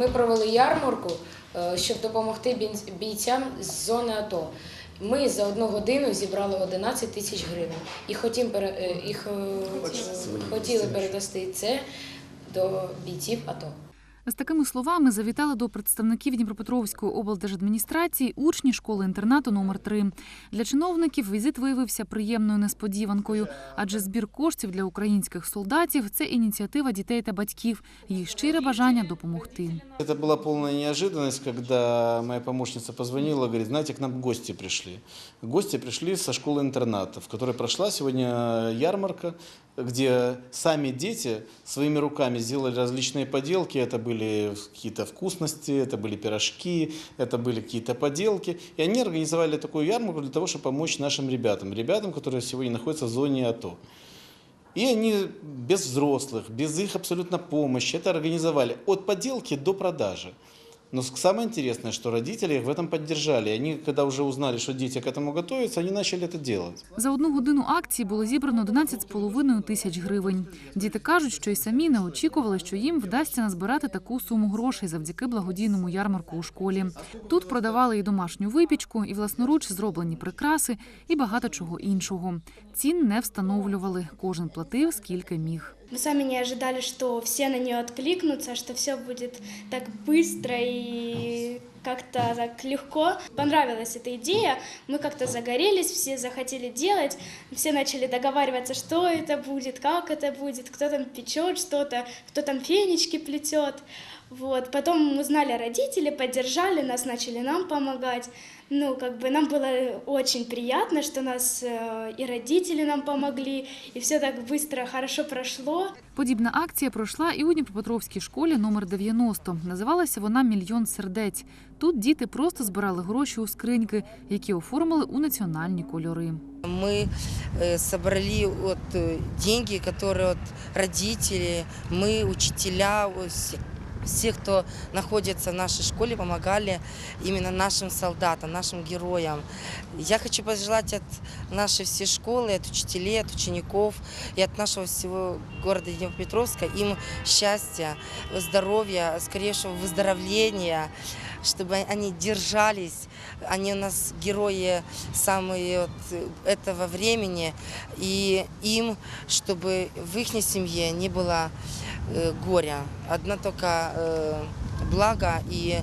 Ми провели ярмарку, е, щоб допомогти бійцям з зони АТО. Ми за одну годину зібрали 11 тисяч гривень і хотім е, і хотіли передасти це до бійців АТО. З такими словами завітали до представників Дніпропетровської облдержадміністрації учні школи-інтернату номер 3 Для чиновників візит виявився приємною несподіванкою, адже збір коштів для українських солдатів це ініціатива дітей та батьків, їх щире бажання допомогти. Это была полная неожиданность, когда моя помощница позвонила, говорит, знаете, к нам гости пришли. Гости пришли со школы-интерната, в которой прошла сегодня ярмарка, Где сами дети своими руками сделали различные поделки. Это были какие-то вкусности, это были пирожки, это были какие-то поделки. И они организовали такую ярмарку для того, чтобы помочь нашим ребятам, ребятам, которые сегодня находятся в зоне АТО. И они без взрослых, без их абсолютно помощи это организовали от поделки до продажи. Но с- самое интересное, что родители их в этом поддержали. И они, когда уже узнали, что дети к этому готовятся, они начали это делать. За одну годину акції було зібрано 11,5 тисяч гривень. Діти кажуть, що й самі не очікували, що їм вдасться назбирати таку суму грошей завдяки благодійному ярмарку у школі. Тут продавали і домашню випічку, і власноруч зроблені прикраси, і багато чого іншого. Цін не встановлювали. Кожен платив скільки міг. Мы сами не ожидали, что все на нее откликнутся, что все будет так быстро и как-то так легко. Понравилась эта идея, мы как-то загорелись, все захотели делать, все начали договариваться, что это будет, как это будет, кто там печет что-то, кто там фенечки плетет. Вот. Потом узнали родители, поддержали нас, начали нам помогать. Ну, как бы нам было очень приятно, что нас э, и родители нам помогли, и все так быстро, хорошо прошло. Подібна акція пройшла і у Дніпропетровській школі номер 90. Називалася вона Мільйон сердець. Тут діти просто збирали гроші у скриньки, які оформили у національні кольори. Мы э, собрали вот, э, деньги, которые вот, родители, мы, учителя, вот, все, все, кто находится в нашей школе, помогали именно нашим солдатам, нашим героям. Я хочу пожелать от нашей всей школы, от учителей, от учеников и от нашего всего города Днепропетровска им счастья, здоровья, скорейшего выздоровления, чтобы они держались. Они у нас герои самые вот этого времени. И им, чтобы в их семье не было э, горя. Одно только э, благо и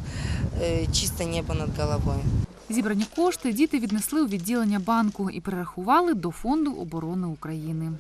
э, чистое небо над головой. Зібрані кошти діти віднесли у відділення банку і перерахували до фонду оборони України.